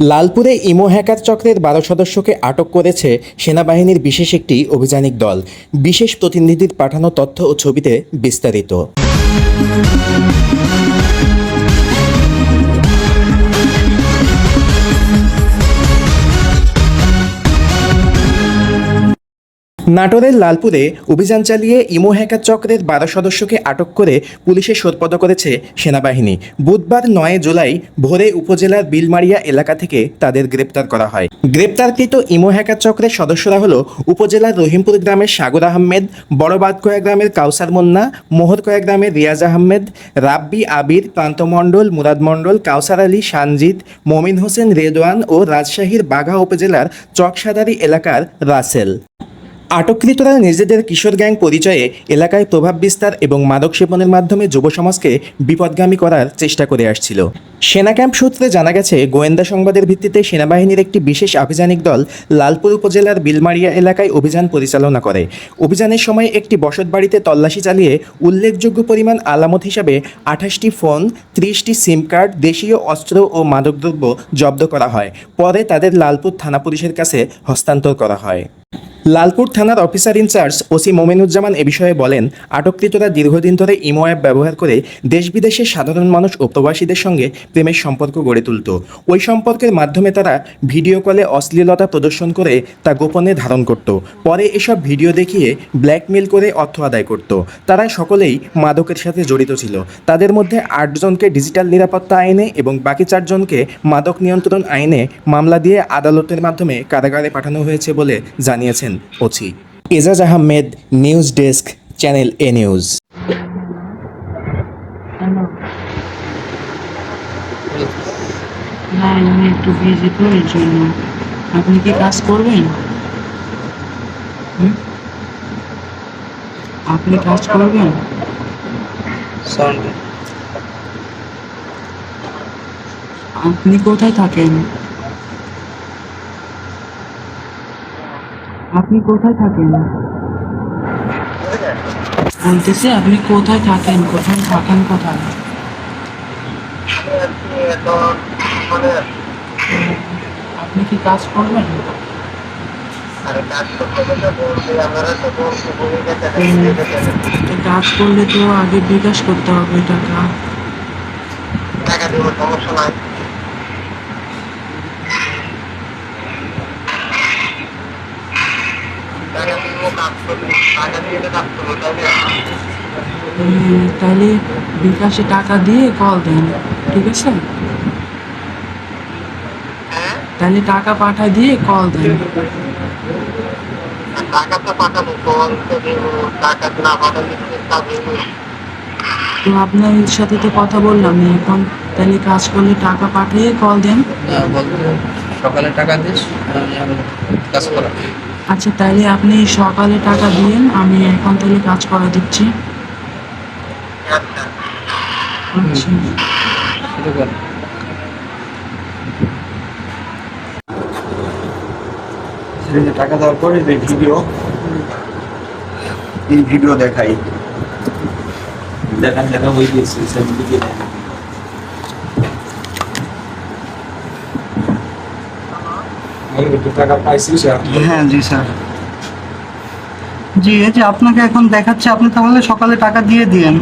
লালপুরে imo hacker চক্রের বারো সদস্যকে আটক করেছে সেনাবাহিনীর বিশেষ একটি অভিযানিক দল। বিশেষ প্রতিনিধির পাঠানো তথ্য ও ছবিতে বিস্তারিত। নাটোরের লালপুরে অভিযান চালিয়ে ইমো হ্যাকার চক্রের বারো সদস্যকে আটক করে পুলিশে সোধপদ করেছে সেনাবাহিনী। বুধবার নয় জুলাই ভোরে উপজেলার বিলমারিয়া এলাকা থেকে তাদের গ্রেপ্তার করা হয়। গ্রেপ্তারকৃত ইমো হ্যাকার চক্রের সদস্যরা হল উপজেলার রহিমপুর গ্রামের সাগর আহমেদ বড়বাদকোয়া গ্রামের কাউসার মুন্না মোহরকোয়া গ্রামের রিয়াজ আহমেদ, রাব্বি আবির, প্রান্ত মণ্ডল, মুরাদ মণ্ডল, কাউসার আলী, সানজিদ, মমিন হোসেন রেদওয়ান ও রাজশাহীর বাঘা উপজেলার চকসাদারি এলাকার রাসেল। আটককৃতরা নিজেদের কিশোর গ্যাং পরিচয়ে এলাকায় প্রভাব বিস্তার এবং মাদক সেবনের মাধ্যমে যুব সমাজকে বিপদগামী করার চেষ্টা করে আসছিল। সেনা ক্যাম্প সূত্রে জানা গেছে, গোয়েন্দা সংবাদের ভিত্তিতে সেনাবাহিনীর একটি বিশেষ আভিযানিক দল লালপুর উপজেলার বিলমারিয়া এলাকায় অভিযান পরিচালনা করে। অভিযানের সময় একটি বসতবাড়িতে তল্লাশি চালিয়ে উল্লেখযোগ্য পরিমাণ আলামত হিসাবে আঠাশটি ফোন, ত্রিশটি সিম কার্ড, দেশীয় অস্ত্র ও মাদকদ্রব্য জব্দ করা হয়। পরে তাদের লালপুর থানা পুলিশের কাছে হস্তান্তর করা হয়। লালপুর থানার officer in charge OC Momenuzzaman এ বিষয়ে বলেন, আটককৃতরা দীর্ঘদিন ধরে ইমো অ্যাপ ব্যবহার করে দেশ বিদেশের সাধারণ মানুষ ও প্রবাসীদের সঙ্গে প্রেমের সম্পর্ক গড়ে তুলত। ওই সম্পর্কের মাধ্যমে তারা ভিডিও কলে অশ্লীলতা প্রদর্শন করে তা গোপনে ধারণ করত। পরে এসব ভিডিও দেখিয়ে ব্ল্যাকমেল করে অর্থ আদায় করত। তারা সকলেই মাদকের সাথে জড়িত ছিল। তাদের মধ্যে আটজনকে ডিজিটাল নিরাপত্তা আইনে এবং বাকি চারজনকে মাদক নিয়ন্ত্রণ আইনে মামলা দিয়ে আদালতের মাধ্যমে কারাগারে পাঠানো হয়েছে বলে জানিয়েছেন। OC Ejaz Ahmed news desk channel A news. না আমি একটু বিজি তো এর জন্য। আপনি কি কাজ করবেন? আপনি কাজ করবেন? আপনি কোথায় থাকেন? আপনি কোথায় থাকেন? বলতেছি আপনি কোথায় থাকেন? কোথায় থাকেন কোথায়? আপনি কি কাজ করবেন? কাজ করলে তো আগে বিকাশ করতে হবে টাকা। টাকা দিব সমস্যা নাই টাকা দিব কাজ করবি টাকা দিয়ে তো কাজ করব তাই না উম, তাহলে বিকাশে টাকা দিয়ে কল দেন ঠিক আছে? হ্যাঁ? তাহলে টাকা পাঠা দিয়ে কল দেন। তো পাঠাবো কল টাকা তো কাজ হইব তো আপনার সাথে তো কথা বললাম এখন তাহলে কাজ করলে টাকা পাঠিয়ে কল দেন। সকালে টাকা দিস কাজ করা আচ্ছা তাহলে আপনি সকালে টাকা দিয়েন, আমি এখন থেকে কাজ করে দিচ্ছি। আচ্ছা। টাকা দেওয়ার পরে যে ভিডিও, এই ভিডিও দেখাই। দেখান দেখা হয়ে গেছে সেদিকে টাকা পাইছি হ্যাঁ, স্যার হ্যাঁ জি এই যে আপনাকে এখন দেখাচ্ছে, আপনি তাহলে সকালে টাকা দিয়ে দিয়েন।